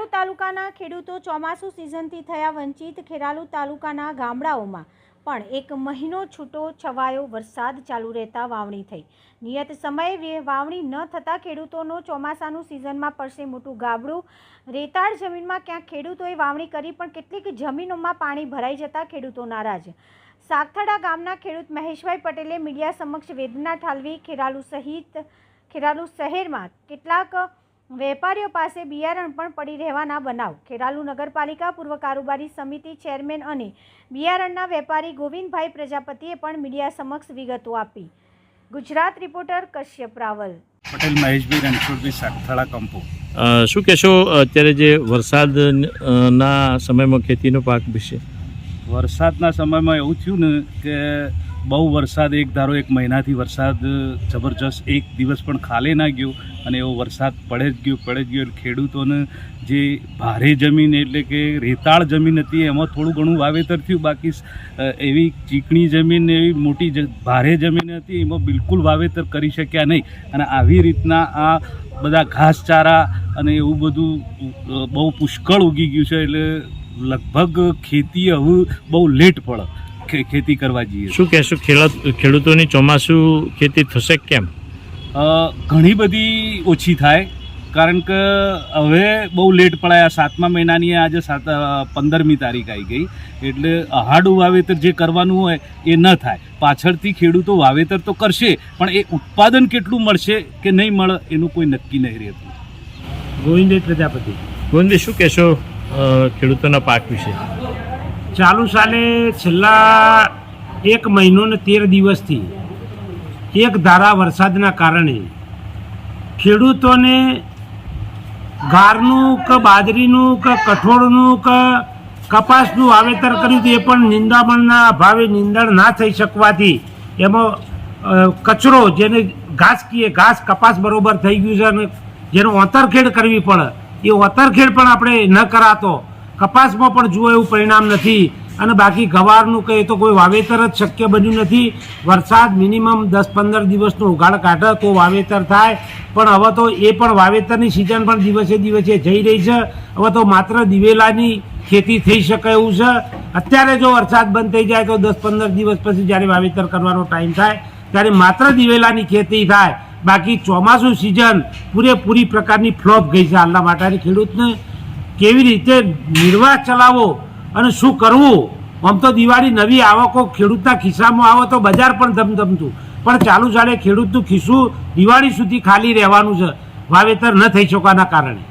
ખેરાલુ તાલુકાના ખેડૂતો ચોમાસુ સિઝનથી થયા વંચિત ખેરાલુ તાલુકાના ગામડાઓમાં પણ એક મહિનો છૂટો છવાયો વરસાદ ચાલુ રહેતા વાવણી થઈ. નિયત સમયે વાવણી ન થતાં ખેડૂતોનો ચોમાસાનું સિઝનમાં પડશે મોટું ગાબડું. રેતાળ જમીનમાં ક્યાંક ખેડૂતોએ વાવણી કરી પણ કેટલીક જમીનોમાં પાણી ભરાઈ જતાં ખેડૂતો નારાજ. સાગથડા ગામના ખેડૂત મહેશભાઈ પટેલે મીડિયા સમક્ષ વેદના ઠાલવી ખેરાલુ સહિત ખેરાલુ શહેરમાં કેટલાક વેપારીઓ પાસે બિયારણ પણ પડી રહેવાના બનાવ. ખેરાલુ નગરપાલિકા પૂર્વ કારોબારી સમિતિ ચેરમેન અને બિયારણના વેપારી ગોવિંદભાઈ પ્રજાપતિએ પણ મીડિયા સમક્ષ વિગતો આપી. ગુજરાત રિપોર્ટર કશ્યપ રાવલ. પટેલ મહેશભાઈ રણછોડભાઈ સાગથાળા કંપો. શું કહેશો અત્યારે જે વરસાદ ના સમયમાં ખેતીનો પાક વિશે વરસાદના સમયમાં એવું થયું ને કે બહુ વરસાદ એક ધારો એક મહિનાથી વરસાદ જબરજસ્ત એક દિવસ પણ ખાલે ના ગયો. અને એવો વરસાદ પડે જ ગયો, પડે જ ગયો એટલે ખેડૂતોને જે ભારે જમીન એટલે કે રેતાળ જમીન હતી, એમાં થોડું ઘણું વાવેતર થયું. બાકી એવી ચીકણી જમીન એવી મોટી ભારે જમીન હતી, એમાં બિલકુલ વાવેતર કરી શક્યા નહીં. અને આવી રીતના આ બધા ઘાસચારા અને એવું બધું બહુ પુષ્કળ ઉગી ગયું છે, એટલે લગભગ ખેતી હવે બહુ લેટ પડે. ખેતી કરવા જઈએ. શું કહેશો ખેડૂત ખેડૂતોની ચોમાસું ખેતી થશે કેમ? ઘણી બધી ઓછી થાય કારણ કે હવે બહુ લેટ પડાયા. સાતમા મહિનાની આજે સાત પંદરમી તારીખ આવી ગઈ. એટલે અહાડું વાવેતર જે કરવાનું હોય એ ન થાય. પાછળથી ખેડૂતો વાવેતર તો કરશે પણ એ ઉત્પાદન કેટલું મળશે કે નહીં મળે એનું કોઈ નક્કી નહીં રહેતું. ગોવિંદ પ્રજાપતિ. ગોવિંદ શું કહેશો ખેડૂતોના પાક વિશે? ચાલુ સાલે છેલ્લા એક મહિનો ને તેર દિવસથી એક ધારા વરસાદના કારણે. ખેડૂતોને ગારનું કે બાજરીનું કે કઠોળનું કે કપાસનું વાવેતર કર્યું હતું, એ પણ નિંદામણના અભાવે નિંદણ ના થઈ શકવાથી એમાં કચરો જેને ઘાસ કીએ ઘાસ કપાસ બરોબર થઈ ગયું છે અને જેનો ઓતરખેડ કરવી પડે, એ ઓતરખેડ પણ આપણે ન કરાતો. કપાસમાં પણ જુઓ એવું પરિણામ નથી. અને બાકી ગવારનું કહે તો કોઈ વાવેતર જ શક્ય બન્યું નથી. વરસાદ મિનિમમ દસ પંદર દિવસનો ઉઘાડ કાઢે તો વાવેતર થાય. પણ હવે તો એ પણ વાવેતરની સિઝન પણ દિવસે દિવસે જઈ રહી છે. હવે તો માત્ર દિવેલાની ખેતી થઈ શકે એવું છે. અત્યારે જો વરસાદ બંધ થઈ જાય તો દસ પંદર દિવસ પછી જ્યારે વાવેતર કરવાનો ટાઈમ થાય, ત્યારે માત્ર દિવેલાની ખેતી થાય. બાકી ચોમાસું સિઝન પૂરેપૂરી પ્રકારની ફ્લોપ ગઈ છે હાલના માટે ખેડૂતને. કેવી રીતે નિર્વાહ ચલાવવો અને શું કરવું? આમ તો દિવાળી નવી આવકો, ખેડૂતના ખિસ્સામાં આવે તો બજાર પણ ધમધમતું. પણ ચાલુ ચાલે ખેડૂતનું ખિસ્સું દિવાળી સુધી ખાલી રહેવાનું છે. વાવેતર ન થઈ શકવાના કારણે.